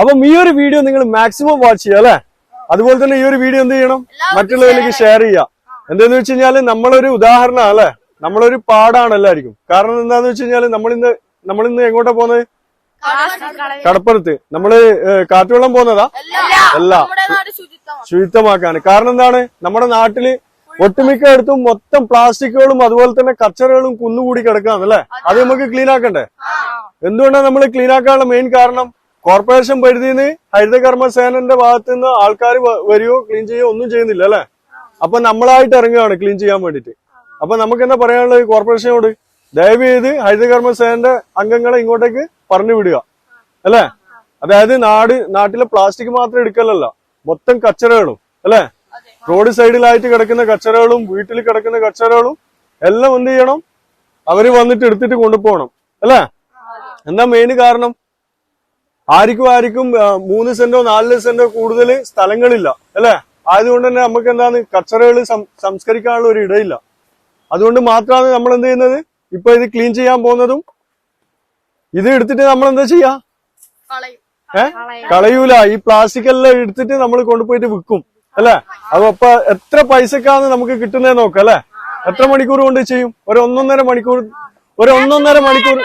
അപ്പം ഈ ഒരു വീഡിയോ നിങ്ങൾ മാക്സിമം വാച്ച് ചെയ്യുക അല്ലെ? അതുപോലെ തന്നെ ഈ ഒരു വീഡിയോ എന്ത് ചെയ്യണം? മറ്റുള്ളവരിലേക്ക് ഷെയർ ചെയ്യുക. എന്താന്ന് വെച്ച് കഴിഞ്ഞാൽ നമ്മളൊരു ഉദാഹരണം അല്ലെ? നമ്മളൊരു പാടാണ് എല്ലാവർക്കും. കാരണം എന്താന്ന് വെച്ച് കഴിഞ്ഞാൽ നമ്മളിന്ന് നമ്മളിന്ന് എങ്ങോട്ടാ പോകുന്നത്? കടപ്പുറത്ത്. നമ്മൾ കാറ്റുവെള്ളം പോകുന്നതാ? അല്ല. ശുചിത്വമാക്കാണ്. കാരണം എന്താണ്? നമ്മുടെ നാട്ടിൽ ഒട്ടുമിക്ക ഇടത്തും മൊത്തം പ്ലാസ്റ്റിക്കുകളും അതുപോലെ തന്നെ കച്ചറകളും കുന്നുകൂടി കിടക്കാന്നല്ലേ അത്. നമുക്ക് ക്ലീൻ ആക്കണ്ടേ? എന്തുകൊണ്ടാണ് നമ്മൾ ക്ലീൻ ആക്കാനുള്ള മെയിൻ കാരണം? കോർപ്പറേഷൻ പരിധിയിൽ നിന്ന് ഹരിതകർമ്മ സേനന്റെ ഭാഗത്തു നിന്ന് ആൾക്കാർ വരികയോ ക്ലീൻ ചെയ്യുകയോ ഒന്നും ചെയ്യുന്നില്ല അല്ലെ? അപ്പൊ നമ്മളായിട്ട് ഇറങ്ങുകയാണ് ക്ലീൻ ചെയ്യാൻ വേണ്ടിട്ട് അപ്പൊ നമുക്ക് എന്താ പറയാനുള്ളത് കോർപ്പറേഷനോട്? ദയവ് ചെയ്ത് ഹരിതകർമ്മ സേനന്റെ അംഗങ്ങളെ ഇങ്ങോട്ടേക്ക് പറഞ്ഞു വിടുക അല്ലെ? അതായത് നാട് നാട്ടിലെ പ്ലാസ്റ്റിക് മാത്രം എടുക്കലല്ല മൊത്തം കച്ചറകളും അല്ലെ? റോഡ് സൈഡിലായിട്ട് കിടക്കുന്ന കച്ചറകളും വീട്ടിൽ കിടക്കുന്ന കച്ചറകളും എല്ലാം എന്ത് ചെയ്യണം? അവർ വന്നിട്ട് എടുത്തിട്ട് കൊണ്ടുപോകണം അല്ലെ? എന്താ മെയിൻ കാരണം? ആർക്കും ആർക്കും മൂന്ന് സെന്റോ നാല് സെന്റോ കൂടുതൽ സ്ഥലങ്ങളില്ല അല്ലെ? ആയതുകൊണ്ട് തന്നെ നമുക്ക് എന്താണ് കച്ചറകൾ സംസ്കരിക്കാനുള്ള ഒരു ഇടയില്ല. അതുകൊണ്ട് മാത്രമാണ് നമ്മൾ എന്ത് ചെയ്യുന്നത് ഇപ്പൊ ഇത് ക്ലീൻ ചെയ്യാൻ പോകുന്നതും ഇത് എടുത്തിട്ട് നമ്മൾ എന്താ ചെയ്യാ? ഏ? കളയൂല. ഈ പ്ലാസ്റ്റിക് എല്ലാം എടുത്തിട്ട് നമ്മൾ കൊണ്ടുപോയിട്ട് വിൽക്കും അല്ലെ? അപ്പൊ അപ്പൊ എത്ര പൈസക്കാണ് നമുക്ക് കിട്ടുന്നത് നോക്കാം അല്ലെ? എത്ര മണിക്കൂർ കൊണ്ട് ചെയ്യും? ഒരു ഒന്നൊന്നര മണിക്കൂർ ഒരു ഒന്നൊന്നര മണിക്കൂർ.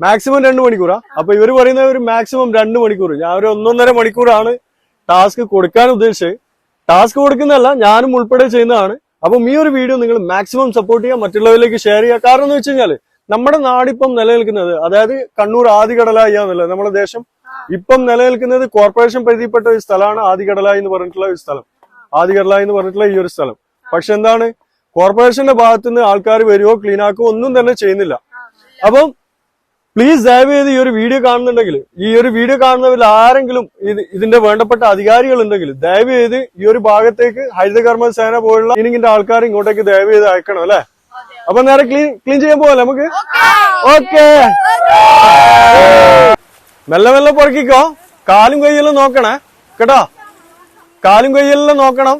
മാക്സിമം രണ്ട് മണിക്കൂറാ. അപ്പൊ ഇവർ പറയുന്ന ഒരു മാക്സിമം രണ്ട് മണിക്കൂർ ഞാൻ ഒരു ഒന്നൊന്നര മണിക്കൂറാണ് ടാസ്ക് കൊടുക്കാൻ ഉദ്ദേശിച്ചത്. ടാസ്ക് കൊടുക്കുന്നതല്ല ഞാനും ഉൾപ്പെടെ ചെയ്യുന്നതാണ്. അപ്പം ഈ ഒരു വീഡിയോ നിങ്ങൾ മാക്സിമം സപ്പോർട്ട് ചെയ്യുക മറ്റുള്ളവരിലേക്ക് ഷെയർ ചെയ്യുക. കാരണം എന്ന് വെച്ച് കഴിഞ്ഞാൽ നമ്മുടെ നാടിപ്പം നിലനിൽക്കുന്നത് അതായത് കണ്ണൂർ ആദികടലായി എന്നുള്ളത് നമ്മുടെ ദേശം ഇപ്പം നിലനിൽക്കുന്നത് കോർപ്പറേഷൻ പരിധിപ്പെട്ട ഒരു സ്ഥലമാണ് ആദികടലായി എന്ന് പറഞ്ഞിട്ടുള്ള ഒരു സ്ഥലം. ആദികടലായി എന്ന് പറഞ്ഞിട്ടുള്ള ഈ ഒരു സ്ഥലം. പക്ഷെ എന്താണ്? കോർപ്പറേഷന്റെ ഭാഗത്തുനിന്ന് ആൾക്കാർ വരുവോ ക്ലീൻ ആക്കുകയോ ഒന്നും തന്നെ ചെയ്യുന്നില്ല. അപ്പം പ്ലീസ് ദയവ് ചെയ്ത് ഈ ഒരു വീഡിയോ കാണുന്നുണ്ടെങ്കിൽ ഈ ഒരു വീഡിയോ കാണുന്നവരിൽ ആരെങ്കിലും ഇത് ഇതിന്റെ വേണ്ടപ്പെട്ട അധികാരികൾ ഉണ്ടെങ്കിൽ ദയവ് ചെയ്ത് ഈ ഒരു ഭാഗത്തേക്ക് ഹരിതകർമ്മ സേന പോലുള്ള ഇനിങ്ങിന്റെ ആൾക്കാർ ഇങ്ങോട്ടേക്ക് ദയവ് ചെയ്ത് അയക്കണം അല്ലെ? അപ്പൊ നേരെ ക്ലീൻ ക്ലീൻ ചെയ്യാൻ പോവല്ലേ നമുക്ക്? ഓക്കെ. മെല്ലെ മെല്ലെ പുറക്കിക്കോ. കാലും കൈയെല്ലാം നോക്കണേ. കേട്ടോ? കാലും കൈയെല്ലാം നോക്കണം.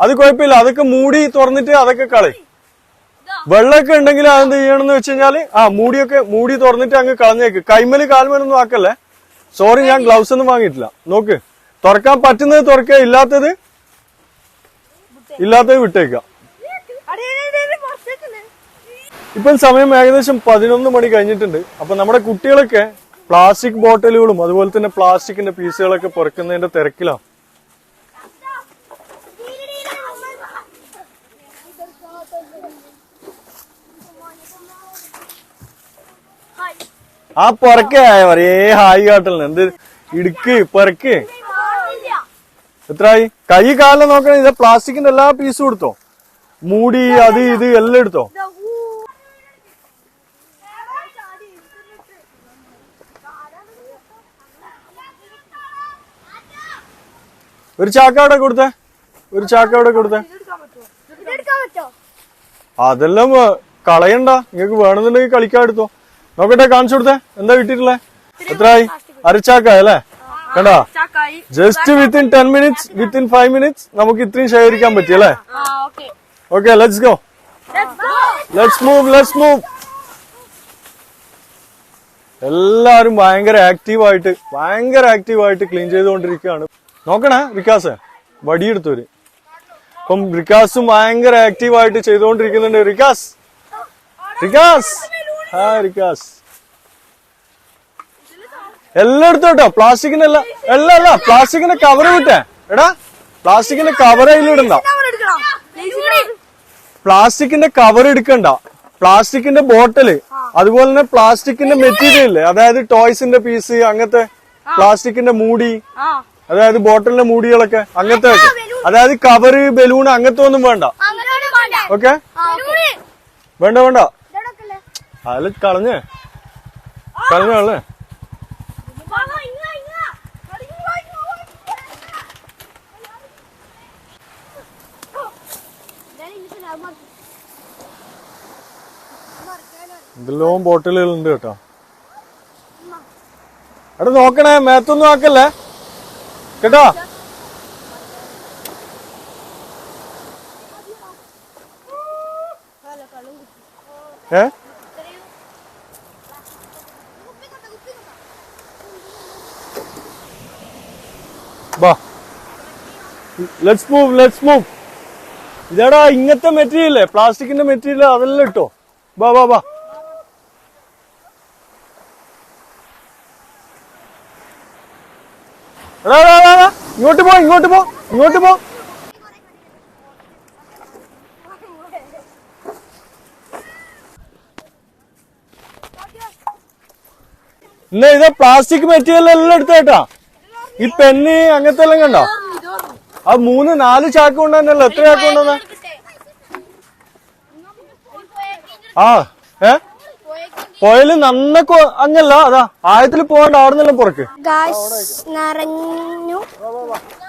അത് കുഴപ്പമില്ല. അതൊക്കെ മൂടി തുറന്നിട്ട് അതൊക്കെ കളി വെള്ളമൊക്കെ ഉണ്ടെങ്കിൽ അതെന്ത് ചെയ്യണമെന്ന് വെച്ച് കഴിഞ്ഞാൽ ആ മൂടിയൊക്കെ മൂടി തുറന്നിട്ട് അങ്ങ് കളഞ്ഞേക്ക്. കൈമൽ കാൽമലൊന്നും ആക്കല്ലേ. സോറി ഞാൻ ഗ്ലൗസ് ഒന്നും വാങ്ങിയിട്ടില്ല. നോക്ക്. തുറക്കാൻ പറ്റുന്നത് തുറക്കുക ഇല്ലാത്തത് ഇല്ലാത്തത് വിട്ടേക്ക ഇപ്പം സമയം ഏകദേശം പതിനൊന്ന് മണി കഴിഞ്ഞിട്ടുണ്ട്. അപ്പൊ നമ്മുടെ കുട്ടികളൊക്കെ പ്ലാസ്റ്റിക് ബോട്ടലുകളും അതുപോലെ തന്നെ പ്ലാസ്റ്റിക്കിന്റെ പീസുകളൊക്കെ പുറക്കുന്നതിന്റെ തിരക്കിലാണ്. ആ പുറക്കെ ഒരേ ഹായ് കാട്ടലിന്. എന്ത് ഇടുക്ക് പുറക്ക്. എത്രയായി കൈ കാലം നോക്കണേ ഇത് പ്ലാസ്റ്റിക്കിന്റെ എല്ലാ പീസും എടുത്തോ? മൂടി അത് ഇത് എല്ലാം എടുത്തോ? ഒരു ചാക്ക അവിടെ കൊടുത്തേ. ഒരു ചാക്ക അവിടെ കൊടുത്തേ. അതെല്ലാം കളയണ്ട. നിങ്ങക്ക് വേണമെന്നുണ്ടെങ്കിൽ കളിക്കാൻ എടുത്തോ. നോക്കട്ടെ കാണിച്ചു കൊടുത്തേ. എന്താ കിട്ടിയിട്ടുള്ളേ? എത്രയായി അരച്ചാക്കായി അല്ലേ? കണ്ടാ? Just within ten minutes within five minutes നമുക്ക് ഇത്രയും ശേഖരിക്കാൻ പറ്റി അല്ലേ? Okay. Let's go let's move let's move എല്ലാരും ഭയങ്കര ആക്റ്റീവായിട്ട് ഭയങ്കര ആക്റ്റീവായിട്ട് ക്ലീൻ ചെയ്തുകൊണ്ടിരിക്കുകയാണ്. നോക്കണേ വികാസ്. വടിയെടുത്തവര്. അപ്പം വികാസും ഭയങ്കര ആക്റ്റീവായിട്ട് ചെയ്തുകൊണ്ടിരിക്കുന്നുണ്ട്. വികാസ് റിക്കാസ് ഹാ റിക്കാസ് എല്ലാം എടുത്തോട്ടോ പ്ലാസ്റ്റിക്കിന്റെ എല്ലാം എല്ലാം. അല്ല പ്ലാസ്റ്റിക്കിന്റെ കവർ വിട്ടേ എടാ പ്ലാസ്റ്റിക്കിന്റെ കവർ അതിലിടണ്ട പ്ലാസ്റ്റിക്കിന്റെ കവർ എടുക്കണ്ട. പ്ലാസ്റ്റിക്കിന്റെ ബോട്ടൽ. അതുപോലെ തന്നെ പ്ലാസ്റ്റിക്കിന്റെ മെറ്റീരിയൽ അതായത് ടോയ്സിന്റെ പീസ് അങ്ങനത്തെ പ്ലാസ്റ്റിക്കിന്റെ മൂടി അതായത് ബോട്ടലിന്റെ മൂടികളൊക്കെ അങ്ങനത്തെ അതായത് കവറ് ബലൂൺ അങ്ങനത്തെ ഒന്നും വേണ്ട. ഓക്കെ വേണ്ട വേണ്ട. അതിൽ കളഞ്ഞ്. കളഞ്ഞേ എന്തെല്ലാം ബോട്ടിലുകൾ ഉണ്ട് കേട്ടോ. എടാ നോക്കണേ മേത്തൊന്നും ആക്കല്ലേ? കേട്ടോ? ഏ? ലെറ്റ്സ് മൂവ് ലെറ്റ്സ് മൂവ് ഇതാടാ ഇങ്ങനത്തെ മെറ്റീരിയൽ പ്ലാസ്റ്റിക്കിന്റെ മെറ്റീരിയൽ അതെല്ലാം ഇട്ടോ. ബാ ബാ ബാ ഇങ്ങോട്ട് പോ ഇങ്ങോട്ട് പോ ഇങ്ങോട്ട് പോ. ഇന്ന് ഇത് പ്ലാസ്റ്റിക് മെറ്റീരിയൽ എല്ലാം എടുത്തേട്ടാ ഈ പെന്ന് അങ്ങനത്തെ എല്ലാം കണ്ടോ? ആ മൂന്ന് നാല് ചാക്ക് കൊണ്ടുവന്നല്ലോ. എത്ര ചാക്ക് കൊണ്ടുവന്ന? ആ ഏ? പോയൽ നന്നൊക്കെ അങ്ങല്ല. അതാ ആയത്തിൽ പോകണ്ട ആടുന്നെല്ലാം പുറക്ക്. ഗായ്സ് നിറഞ്ഞു.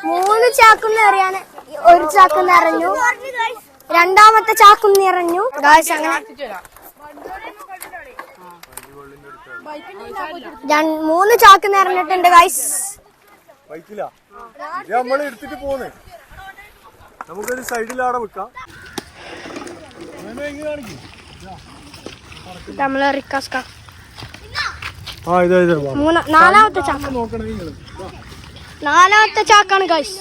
മൂന്ന് ചാക്കും നിറയാണ്. ഒരു ചാക്ക് നിറഞ്ഞു. രണ്ടാമത്തെ ചാക്കും നിറഞ്ഞു. ഗായ്സ് അങ്ങനെ മൂന്ന് ചാക്ക് നിറഞ്ഞിട്ടുണ്ട് ഗായ്സ്. നമ്മൾ എടുത്തിട്ട് പോന്ന്. നമുക്കൊരു സൈഡിൽ. നാലാമത്തെ. നാലാമത്തെ ചാക്കാണ് ഗായ്സ്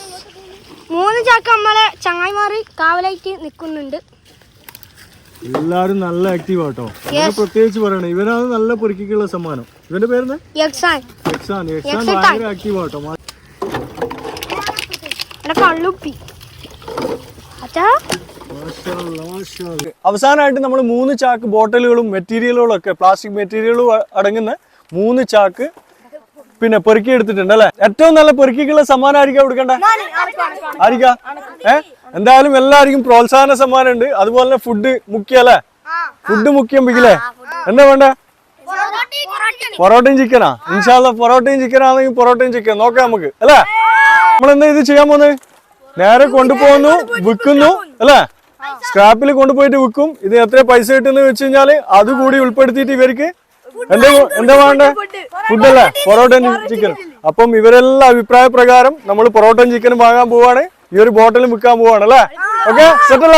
മൂന്ന് ചാക്ക നമ്മളെ ചങ്ങായിമാര് കാവലായിട്ട് നിൽക്കുന്നുണ്ട് എല്ലാരും നല്ല ആക്റ്റീവ് ആട്ടോ. പ്രത്യേകിച്ച് പറയണേ ഇവനാണ് നല്ല പൊറുക്കിക്കുള്ള സമ്മാനം. ഇവന്റെ പേര് ആക്റ്റീവ് ആട്ടോ. കള്ളുപ്പി. അച്ഛാ? അവസാനമായിട്ട് നമ്മൾ മൂന്ന് ചാക്ക് ബോട്ടലുകളും മെറ്റീരിയലുകളും ഒക്കെ പ്ലാസ്റ്റിക് മെറ്റീരിയലും അടങ്ങുന്ന മൂന്ന് ചാക്ക് പിന്നെ പെറുക്കി എടുത്തിട്ടുണ്ട് അല്ലെ? ഏറ്റവും നല്ല പെറുക്കിക്കുള്ള സമ്മാനം ആയിരിക്കാം കൊടുക്കണ്ടേ? ആരിക്ക ഏ? എന്തായാലും എല്ലാവർക്കും പ്രോത്സാഹന സമ്മാനം ഉണ്ട് അതുപോലെ തന്നെ ഫുഡ് മുഖ്യ അല്ലേ? ഫുഡ് മുഖ്യം പിക്കില്ലേ എന്താ വേണ്ടേ? പൊറോട്ടയും ചിക്കനാ. ഇൻഷാല്ല പൊറോട്ടയും ചിക്കൻ ആണെങ്കിൽ പൊറോട്ടയും ചിക്കൻ നോക്കാം നമുക്ക് അല്ലേ? നമ്മൾ എന്താ ഇത് ചെയ്യാൻ പോകുന്നത് നേരെ കൊണ്ടുപോകുന്നു വിൽക്കുന്നു അല്ലേ? സ്ക്രാപ്പിൽ കൊണ്ടുപോയിട്ട് വിൽക്കും. ഇത് എത്ര പൈസ കിട്ടുന്ന വെച്ച് കഴിഞ്ഞാൽ അതുകൂടി ഉൾപ്പെടുത്തിയിട്ട് ഇവർക്ക് എന്താ എന്താ വേണ്ടേ? ഫുഡല്ലേ പൊറോട്ടയും ചിക്കനും അപ്പം ഇവരെല്ലാം അഭിപ്രായ പ്രകാരം നമ്മൾ പൊറോട്ടയും ചിക്കനും വാങ്ങാൻ പോവാണ്. ഈ ഒരു ബോട്ടിലും വിൽക്കാൻ പോവാണ് അല്ലേ? ഓക്കെ സെറ്റ്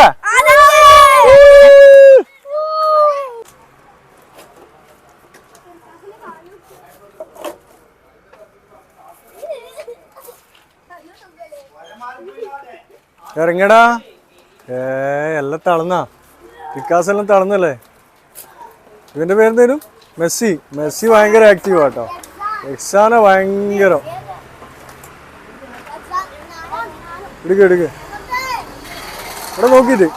ഇറങ്ങടാ. ഏ എല്ലാം തളന്നാ വിക്കാസ് എല്ലാം തളന്നല്ലേ ഇവന്റെ പേരെന്തേലും മെസ്സി. മെസ്സി ഭയങ്കര ആക്റ്റീവ് ആട്ടോ. എക്സാന ഭയങ്കരം. എടുക്ക എടുക്ക. ഇവിടെ നോക്കിട്ട്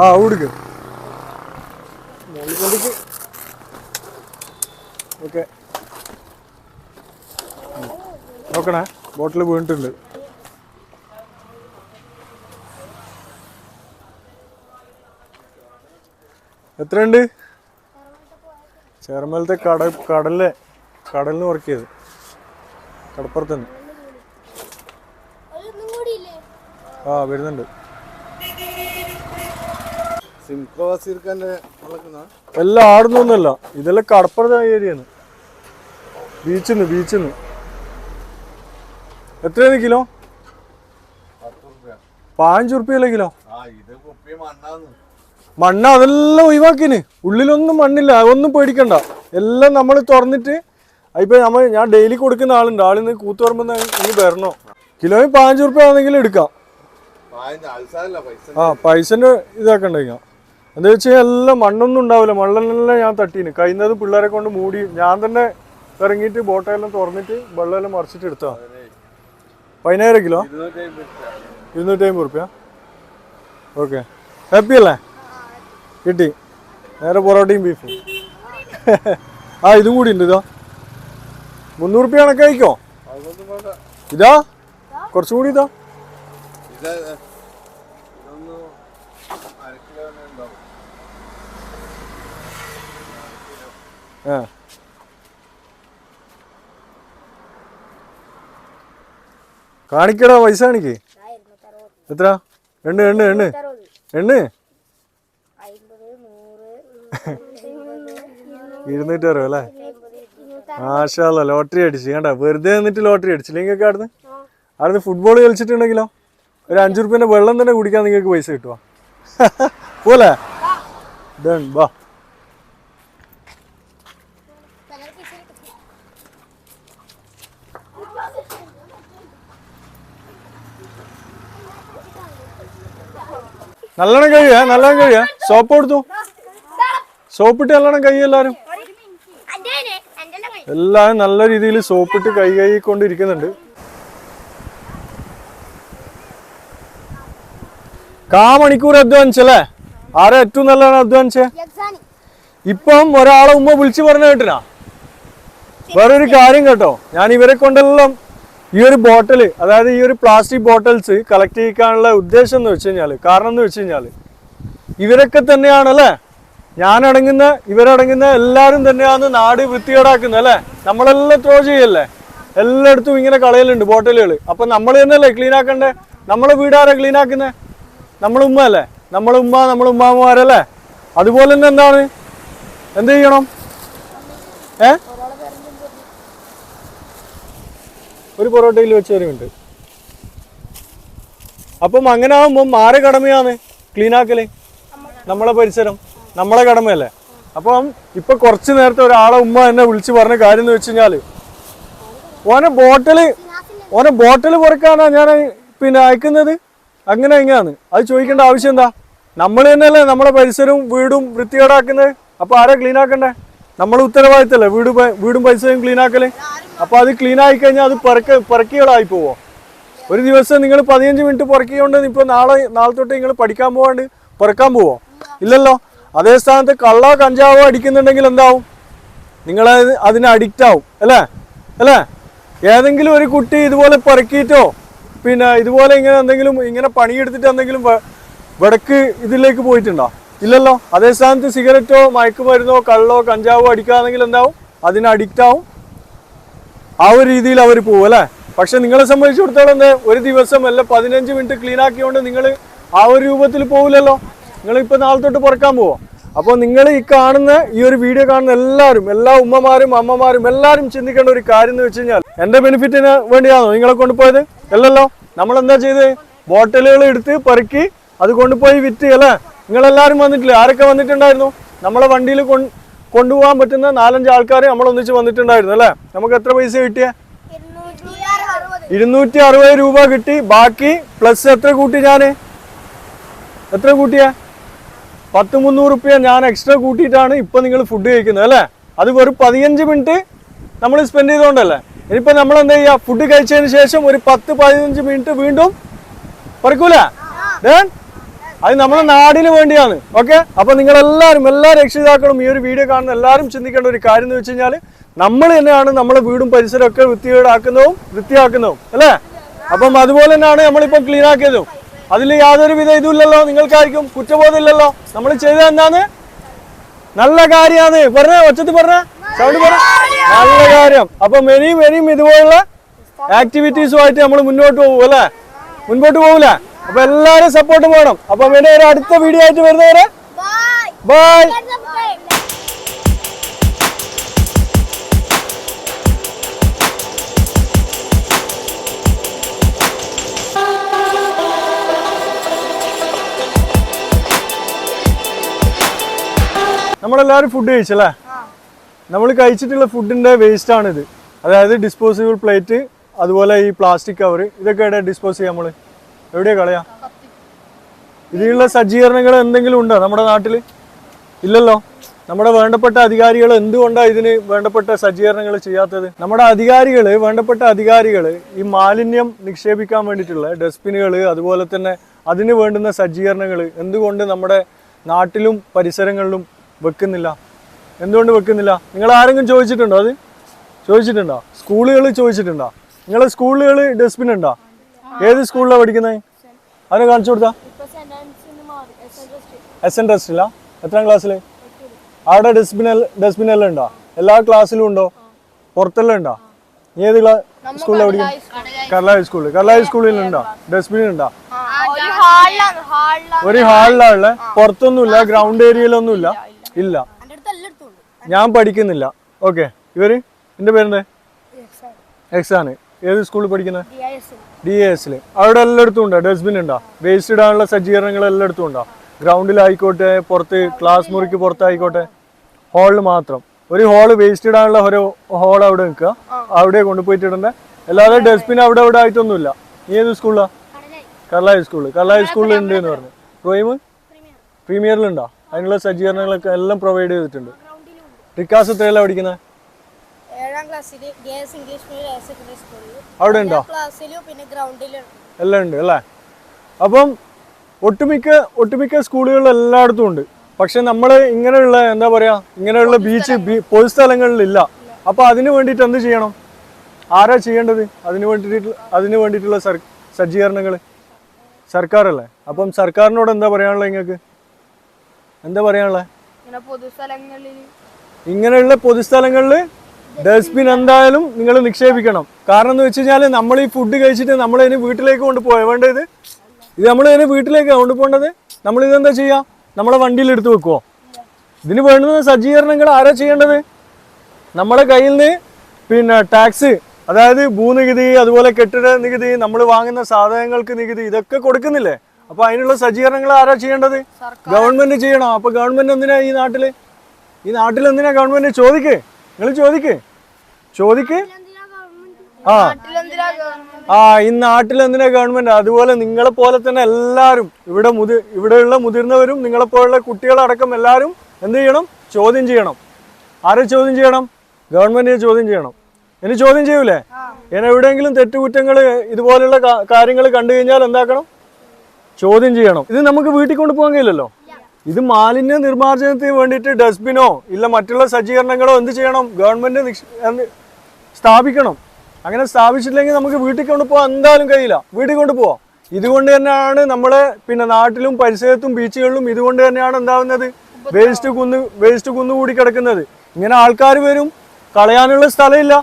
ആ ഊടുക്ക് ഓക്കെ. നോക്കണേ ബോട്ടിൽ വീണിട്ടുണ്ട്. എത്രയുണ്ട്? ചേർമലത്തെ കട കടലിലെ കടലിന് വർക്ക് ചെയ്ത് കടപ്പുറത്തുനിന്ന്. ആ വരുന്നുണ്ട്. എല്ലാം ആടുന്നൊന്നുമല്ല. ഇതെല്ലാം കടപ്പുറത്തെ ഏരിയയാണ്. ബീച്ചിന്ന് ബീച്ചിന്ന്. എത്രയാണ് കിലോ? പാഞ്ച് റുപ്യല്ലേ കിലോ? മണ്ണ അതെല്ലാം ഒഴിവാക്കിന്. ഉള്ളിലൊന്നും മണ്ണില്ല ഒന്നും പേടിക്കണ്ട. എല്ലാം നമ്മൾ തുറന്നിട്ട് ഇപ്പൊ നമ്മൾ ഞാൻ ഡെയിലി കൊടുക്കുന്ന ആളുണ്ട്. ആളിന്ന് കൂത്തുപറമ്പ് ഇനി വരണോ? കിലോയും ഉറുപ്പ്യ ആണെങ്കിലും എടുക്കാം. ആ പൈസന്റെ ഇതാക്കണ്ട എന്താ എന്താ വെച്ചാൽ എല്ലാം മണ്ണൊന്നും ഉണ്ടാവില്ല. മണ്ണെല്ലാം ഞാൻ തട്ടീന്. കഴിഞ്ഞത് പിള്ളേരെ കൊണ്ട് മൂടി ഞാൻ തന്നെ ഇറങ്ങിയിട്ട് ബോട്ടെല്ലാം തുറന്നിട്ട് വെള്ളമെല്ലാം മറിച്ചിട്ട് എടുത്താ പതിനായിരം കിലോ? ഇരുന്നൂറ്റി അമ്പത് റുപ്യ. ഓക്കെ. ഹാപ്പി അല്ലേ കിട്ടി. നേരെ പൊറോട്ടയും ബീഫും. ആ ഇതും കൂടി ഉണ്ട് ഇതാ. മുന്നൂറ് റുപ്യ കണക്ക് കഴിക്കോ ഇതാ? കുറച്ചും കൂടി ഇതാ. ആ. കാണിക്കടാ പൈസ കാണിക്ക്. എത്ര എണ്ണ എണ്ണ എണ്ണ. എണ്ണ. ഇരുന്നൂറ്റി അറുപത് അല്ലേ? മാഷാല്ല ലോട്ടറി അടിച്ച്. കണ്ട? വെറുതെ നിന്നിട്ട് ലോട്ടറി അടിച്ചു. നിങ്ങൾക്ക് അവിടുന്ന് അവിടുന്ന് ഫുട്ബോൾ കളിച്ചിട്ടുണ്ടെങ്കിലോ? ഒരു അഞ്ചു റുപ്യന്റെ വെള്ളം തന്നെ കുടിക്കാൻ നിങ്ങൾക്ക് പൈസ കിട്ടുവാ? പോലെ? ഡൺ ബാ നല്ലോണം കഴിയേ നല്ലോണം കഴിയേ. സോപ്പ് കൊടുത്തു. സോപ്പിട്ട് നല്ലോണം കൈ എല്ലാരും. എല്ലാവരും നല്ല രീതിയിൽ സോപ്പിട്ട് കൈ കൈ കൊണ്ടിരിക്കുന്നുണ്ട് കാ മണിക്കൂർ അധ്വാനിച്ചല്ലേ ആരാ ഏറ്റവും നല്ലതാണ് അധ്വാനിച്ചേ ഇപ്പം ഒരാളെ ഉമ്മ വിളിച്ചു പറഞ്ഞു കേട്ടിനാ? വേറൊരു കാര്യം കേട്ടോ. ഞാൻ ഇവരെ കൊണ്ടെല്ലാം ഈ ഒരു ബോട്ടിൽ അതായത് ഈ ഒരു പ്ലാസ്റ്റിക് ബോട്ടിൽസ് കളക്ട് ചെയ്യിക്കാനുള്ള ഉദ്ദേശം എന്ന് വെച്ച് കഴിഞ്ഞാൽ കാരണം എന്ന് വെച്ച് കഴിഞ്ഞാൽ ഇവരൊക്കെ തന്നെയാണല്ലേ? ഞാനടങ്ങുന്ന ഇവരടങ്ങുന്ന എല്ലാവരും തന്നെയാണ് നാട് വൃത്തികേടാക്കുന്നത് അല്ലേ? നമ്മളെല്ലാം ത്രോ ചെയ്യല്ലേ? എല്ലായിടത്തും ഇങ്ങനെ കളയലുണ്ട് ബോട്ടിലുകൾ അപ്പം നമ്മൾ തന്നെയല്ലേ ക്ലീൻ ആക്കണ്ടേ? നമ്മളെ വീടാരാ ക്ലീൻ ആക്കുന്നത് നമ്മളെ ഉമ്മ അല്ലേ? നമ്മളെ ഉമ്മ നമ്മളെ ഉമ്മാമ്മമാരല്ലേ അതുപോലെ തന്നെ എന്താണ്? എന്ത് ചെയ്യണം? ഏ? ഒരു പൊറോട്ടയിൽ വെച്ച് തരുന്നുണ്ട് അപ്പം അങ്ങനെ ആകുമ്പോൾ ആരെ കടമയാണ് ക്ലീൻ ആക്കൽ നമ്മളെ പരിസരം. നമ്മളെ കടമയല്ലേ? അപ്പം ഇപ്പൊ കുറച്ച് നേരത്തെ ഒരാളെ ഉമ്മ എന്നെ വിളിച്ച് പറഞ്ഞ കാര്യം എന്ന് വെച്ച് കഴിഞ്ഞാൽ ഓനെ ബോട്ടിൽ ഓനെ ബോട്ടിൽ പുറക്കാനാ ഞാൻ പിന്നെ അയക്കുന്നത്? അങ്ങനെ എങ്ങനെയാണ്? അത് ചോദിക്കേണ്ട ആവശ്യം എന്താ? നമ്മൾ തന്നെയല്ലേ നമ്മളെ പരിസരവും വീടും വൃത്തികേടാക്കുന്നത്? അപ്പൊ ആരാ ക്ലീൻ ആക്കണ്ടേ നമ്മളെ ഉത്തരവാദിത്തല്ലേ? വീട് വീടും പൈസയും ക്ലീൻ ആക്കലേ? അപ്പൊ അത് ക്ലീൻ ആയി കഴിഞ്ഞാൽ അത് പെറക്ക പെറക്കികളായി പോവോ? ഒരു ദിവസം നിങ്ങൾ പതിനഞ്ച് മിനിറ്റ് പുറക്കിക്കൊണ്ട് ഇപ്പൊ നാളെ നാളെ തൊട്ട് നിങ്ങൾ പഠിക്കാൻ പോവാണ്ട് പുറക്കാൻ പോവോ? ഇല്ലല്ലോ. അതേ സ്ഥാനത്ത് കള്ളോ കഞ്ചാവോ അടിക്കുന്നുണ്ടെങ്കിൽ എന്താവും? നിങ്ങൾ അതിന് അഡിക്റ്റ് ആവും. അല്ലേ? അല്ലേ? ഏതെങ്കിലും ഒരു കുട്ടി ഇതുപോലെ പെറുക്കിയിട്ടോ പിന്നെ ഇതുപോലെ ഇങ്ങനെ എന്തെങ്കിലും ഇങ്ങനെ പണിയെടുത്തിട്ട് എന്തെങ്കിലും വടക്ക് ഇതിലേക്ക് പോയിട്ടുണ്ടോ? ഇല്ലല്ലോ. അതേ സ്ഥാനത്ത് സിഗരറ്റോ മയക്കുമരുന്നോ കള്ളോ കഞ്ചാവോ അടിക്കുകയാണെങ്കിൽ എന്താവും? അതിന് അഡിക്റ്റ് ആവും. ആ ഒരു രീതിയിൽ അവർ പോകും അല്ലേ? പക്ഷെ നിങ്ങളെ സംബന്ധിച്ചിടത്തോളം എന്താ ഒരു ദിവസം അല്ല പതിനഞ്ച് മിനിറ്റ് ക്ലീൻ ആക്കിയോണ്ട് നിങ്ങൾ ആ ഒരു രൂപത്തിൽ പോകില്ലല്ലോ നിങ്ങൾ ഇപ്പൊ നാളെ തൊട്ട് പുറക്കാൻ പോവാം. അപ്പോൾ നിങ്ങൾ ഈ കാണുന്ന ഈ ഒരു വീഡിയോ കാണുന്ന എല്ലാവരും എല്ലാ ഉമ്മമാരും അമ്മമാരും എല്ലാവരും ചിന്തിക്കേണ്ട ഒരു കാര്യം എന്ന് വെച്ച് കഴിഞ്ഞാൽ എന്റെ ബെനിഫിറ്റിന് വേണ്ടിയാണോ നിങ്ങളെ കൊണ്ടുപോയത്? അല്ലല്ലോ നമ്മൾ എന്താ ചെയ്ത്? ബോട്ടിലുകൾ എടുത്ത് പെറുക്കി അത് കൊണ്ടുപോയി വിറ്റ് അല്ലേ? നിങ്ങളെല്ലാവരും വന്നിട്ടില്ല? ആരൊക്കെ വന്നിട്ടുണ്ടായിരുന്നു? നമ്മളെ വണ്ടിയിൽ കൊ കൊണ്ടുപോകാൻ പറ്റുന്ന നാലഞ്ച് ആൾക്കാർ നമ്മൾ ഒന്നിച്ച് വന്നിട്ടുണ്ടായിരുന്നു അല്ലേ? നമുക്ക് എത്ര പൈസ കിട്ടിയ? ഇരുന്നൂറ്റി അറുപത് രൂപ കിട്ടി. ബാക്കി പ്ലസ് എത്ര കൂട്ടി ഞാൻ എത്ര കൂട്ടിയ? പത്ത് മുന്നൂറ് റുപ്യ ഞാൻ എക്സ്ട്രാ കൂട്ടിയിട്ടാണ് ഇപ്പം നിങ്ങൾ ഫുഡ് കഴിക്കുന്നത് അല്ലേ? അത് വെറും പതിനഞ്ച് മിനിറ്റ് നമ്മൾ സ്പെൻഡ് ചെയ്തുകൊണ്ടല്ലേ ഇനിയിപ്പോൾ നമ്മൾ എന്താ ചെയ്യുക ഫുഡ് കഴിച്ചതിന് ശേഷം ഒരു പത്ത് പതിനഞ്ച് മിനിറ്റ് വീണ്ടും പറക്കൂല? അത് നമ്മുടെ നാടിന് വേണ്ടിയാണ് ഓക്കെ അപ്പൊ നിങ്ങൾ എല്ലാവരും എല്ലാ രക്ഷിതാക്കളും ഈ ഒരു വീഡിയോ കാണുന്ന എല്ലാവരും ചിന്തിക്കേണ്ട ഒരു കാര്യം എന്ന് വെച്ച് കഴിഞ്ഞാൽ നമ്മൾ തന്നെയാണ് നമ്മളെ വീടും പരിസരവും ഒക്കെ വൃത്തികേടാക്കുന്നതും വൃത്തിയാക്കുന്നതും അല്ലേ? അപ്പം അതുപോലെ തന്നെയാണ് നമ്മളിപ്പം ക്ലീൻ ആക്കിയതും. അതിൽ യാതൊരു വിധ ഇതുമില്ലല്ലോ നിങ്ങൾക്കായിരിക്കും കുറ്റബോധം ഇല്ലല്ലോ. നമ്മൾ ചെയ്തത് എന്താണ് നല്ല കാര്യമാണ്. പറഞ്ഞ ഒച്ചത്ത് പറഞ്ഞ? സൗണ്ട് പറ നല്ല കാര്യം. അപ്പൊ മെനിയും മെനിയും ഇതുപോലുള്ള ആക്ടിവിറ്റീസുമായിട്ട് നമ്മൾ മുന്നോട്ട് പോകും അല്ലേ? മുൻപോട്ട് പോകൂല അപ്പൊ എല്ലാരും സപ്പോർട്ട് വേണം. അപ്പൊ മെനി ഒരു അടുത്ത വീഡിയോ ആയിട്ട് വരുന്നവരെ ബൈ നമ്മളെല്ലാവരും ഫുഡ് കഴിച്ചല്ലേ? നമ്മൾ കഴിച്ചിട്ടുള്ള ഫുഡിന്റെ വേസ്റ്റ് ഇത്. അതായത് ഡിസ്പോസിബിൾ പ്ലേറ്റ് അതുപോലെ ഈ പ്ലാസ്റ്റിക് കവർ ഇതൊക്കെ എവിടെ ഡിസ്പോസ് ചെയ്യാം നമ്മൾ? എവിടെയാ കളയാ? ഇതിലുള്ള സജ്ജീകരണങ്ങൾ എന്തെങ്കിലും ഉണ്ടോ നമ്മുടെ നാട്ടിൽ ഇല്ലല്ലോ. നമ്മുടെ വേണ്ടപ്പെട്ട അധികാരികൾ എന്തുകൊണ്ടാണ് ഇതിന് വേണ്ടപ്പെട്ട സജ്ജീകരണങ്ങൾ ചെയ്യാത്തത്? നമ്മുടെ അധികാരികൾ വേണ്ടപ്പെട്ട അധികാരികൾ ഈ മാലിന്യം നിക്ഷേപിക്കാൻ വേണ്ടിയിട്ടുള്ള ഡസ്റ്റ്ബിനുകൾ അതുപോലെ തന്നെ അതിന് വേണ്ടുന്ന സജ്ജീകരണങ്ങൾ എന്തുകൊണ്ട് നമ്മുടെ നാട്ടിലും പരിസരങ്ങളിലും വെക്കുന്നില്ല? എന്തുകൊണ്ട് വെക്കുന്നില്ല? നിങ്ങൾ ആരെങ്കിലും ചോദിച്ചിട്ടുണ്ടോ അത്? ചോദിച്ചിട്ടുണ്ടോ? സ്കൂളുകൾ ചോദിച്ചിട്ടുണ്ടോ? നിങ്ങളെ സ്കൂളുകൾ ഡസ്റ്റ്ബിൻ ഉണ്ടോ ഏത് സ്കൂളിലാണ് പഠിക്കുന്നത് അവനെ കാണിച്ചു കൊടുത്താ. എസ് എൻ ട്രസ്റ്റില്ല എത്രാം ക്ലാസ്സിൽ അവിടെ ഡസ്റ്റ്ബിൻ ഡസ്റ്റ്ബിൻ എല്ലാം ഉണ്ടോ? എല്ലാ ക്ലാസ്സിലും ഉണ്ടോ? പുറത്തെല്ലാം ഉണ്ടോ? നീ ഏത് സ്കൂളിലാണ് പഠിക്കുന്നത് കർല ഹൈസ്കൂളിൽ കർല ഹൈസ്കൂളിൽ ഉണ്ടോ? ഡസ്റ്റ്ബിൻ ഉണ്ടോ? ഒരു ഹാളിലാണ് ഉള്ളത് പുറത്തൊന്നുമില്ല ഗ്രൗണ്ട് ഏരിയയിലൊന്നുമില്ല ഇല്ല ഞാൻ പഠിക്കുന്നില്ല. ഓക്കെ ഇവർ? എന്റെ പേരെന്തേ? എക്സ് ആണ്. ഏത് സ്കൂളിൽ പഠിക്കുന്നത് ഡി എസിൽ അവിടെ എല്ലായിടത്തും ഉണ്ടോ? ഡസ്റ്റ്ബിൻ ഉണ്ടോ? വേസ്റ്റ് ഇടാനുള്ള സജ്ജീകരണങ്ങൾ എല്ലായിടത്തും ഉണ്ടോ? ഗ്രൗണ്ടിലായിക്കോട്ടെ പുറത്ത് ക്ലാസ് മുറിക്ക് പുറത്തായിക്കോട്ടെ. ഹാളിൽ മാത്രം. ഒരു ഹാൾ വേസ്റ്റ് ഇടാനുള്ള ഒരു ഹാൾ അവിടെ നിൽക്കുക. അവിടെ കൊണ്ടുപോയിട്ട് ഇടണ്ട. അല്ലാതെ ഡസ്റ്റ്ബിൻ അവിടെ അവിടെ ആയിട്ടൊന്നുമില്ല. നീ ഏത് സ്കൂളിലാ കർലായ സ്കൂളിൽ കർലായ സ്കൂളിൽ ഉണ്ട് എന്ന് പറഞ്ഞു. പ്രൈം പ്രീമിയറിലുണ്ടോ അതിനുള്ള സജ്ജീകരണങ്ങളൊക്കെ എല്ലാം പ്രൊവൈഡ് ചെയ്തിട്ടുണ്ട്. റിക്കാസ് എത്രയല്ല പഠിക്കുന്നത്? ഏഴാം ക്ലാസ്സിൽ girls English medium higher secondary സ്കൂളിൽ അവിടെ ഉണ്ടോ ക്ലാസ്സിലും പിന്നെ ഗ്രൗണ്ടിലും എല്ലാം ഉണ്ട് അല്ലേ? അപ്പം ഒട്ടുമിക്ക ഒട്ടുമിക്ക സ്കൂളുകളിൽ എല്ലായിടത്തും ഉണ്ട്. പക്ഷെ നമ്മൾ ഇങ്ങനെയുള്ള എന്താ പറയാ ഇങ്ങനെയുള്ള ബീച്ച് പൊതു സ്ഥലങ്ങളിലില്ല അപ്പൊ അതിന് വേണ്ടിട്ട് എന്ത് ചെയ്യണം? ആരാ ചെയ്യേണ്ടത്? അതിന് വേണ്ടിയിട്ട് അതിന് വേണ്ടിയിട്ടുള്ള സജ്ജീകരണങ്ങൾ? സർക്കാർ അല്ലേ അപ്പം സർക്കാരിനോട് എന്താ പറയാനുള്ളത് നിങ്ങൾക്ക് എന്താ പറയാനുള്ളത്? ഇങ്ങനെ പൊതുസ്ഥലങ്ങളിൽ ഇങ്ങനെയുള്ള പൊതുസ്ഥലങ്ങളിൽ ഡസ്റ്റ്ബിൻ എന്തായാലും നിങ്ങൾ നിക്ഷേപിക്കണം. കാരണം എന്ന് വെച്ച് കഴിഞ്ഞാൽ നമ്മൾ ഈ ഫുഡ് കഴിച്ചിട്ട് നമ്മൾ ഇതിന് വീട്ടിലേക്ക് കൊണ്ടുപോയ വേണ്ടത് ഇത്? നമ്മൾ ഇതിന് വീട്ടിലേക്കാണ് കൊണ്ടുപോകേണ്ടത് നമ്മൾ ഇതെന്താ ചെയ്യുക നമ്മളെ വണ്ടിയിൽ എടുത്തു വെക്കുവോ? ഇതിന് വേണ്ടുന്ന സജ്ജീകരണങ്ങൾ ആരാ ചെയ്യേണ്ടത്? നമ്മുടെ കയ്യിൽ നിന്ന് പിന്നെ ടാക്സ് അതായത് ഭൂനികുതി അതുപോലെ കെട്ടിട നികുതി നമ്മൾ വാങ്ങുന്ന സാധനങ്ങൾക്ക് നികുതി ഇതൊക്കെ കൊടുക്കുന്നില്ലേ? അപ്പൊ അതിനുള്ള സജ്ജീകരണങ്ങൾ ആരാ ചെയ്യേണ്ടത്? ഗവൺമെന്റ് ചെയ്യണം? അപ്പൊ ഗവൺമെന്റ് എന്തിനാ ഈ നാട്ടിൽ? ഈ നാട്ടിൽ എന്തിനാ ഗവൺമെന്റ് ചോദിക്ക്? നിങ്ങൾ ചോദിക്ക്. ചോദിക്ക്. ആ. ആ ഈ നാട്ടിൽ എന്തിനാ ഗവൺമെന്റ്. അതുപോലെ നിങ്ങളെ പോലെ തന്നെ എല്ലാവരും ഇവിടെ മുതി ഇവിടെയുള്ള മുതിർന്നവരും നിങ്ങളെ പോലുള്ള കുട്ടികളടക്കം എല്ലാവരും എന്ത് ചെയ്യണം? ചോദ്യം ചെയ്യണം. ആരെ ചോദ്യം ചെയ്യണം? ഗവൺമെന്റിനെ ചോദ്യം ചെയ്യണം. ഇനി ചോദ്യം ചെയ്യൂലേ? ഇനി എവിടെയെങ്കിലും തെറ്റുകുറ്റങ്ങൾ ഇതുപോലുള്ള കാര്യങ്ങൾ കണ്ടു കഴിഞ്ഞാൽ എന്താക്കണം? ചോദ്യം ചെയ്യണം. ഇത് നമുക്ക് വീട്ടിൽ കൊണ്ടുപോകാൻ കഴിയില്ലല്ലോ. ഇത് മാലിന്യ നിർമ്മാർജനത്തിന് വേണ്ടിയിട്ട് ഡസ്റ്റ്ബിനോ ഇല്ല മറ്റുള്ള സജ്ജീകരണങ്ങളോ എന്ത് ചെയ്യണം? ഗവൺമെന്റ് സ്ഥാപിക്കണം. അങ്ങനെ സ്ഥാപിച്ചില്ലെങ്കിൽ നമുക്ക് വീട്ടിൽ കൊണ്ടുപോകാൻ എന്തായാലും കഴിയില്ല. വീട്ടിൽ കൊണ്ടുപോകാം ഇതുകൊണ്ട് തന്നെയാണ് നമ്മളെ പിന്നെ നാട്ടിലും പരിസരത്തും ബീച്ചുകളിലും ഇതുകൊണ്ട് തന്നെയാണ് എന്താവുന്നത്? വേസ്റ്റ് കുന്ന് വേസ്റ്റ് കുന്നുകൂടി കിടക്കുന്നത്. ഇങ്ങനെ ആൾക്കാർ വരും. കളയാനുള്ള സ്ഥലമില്ല.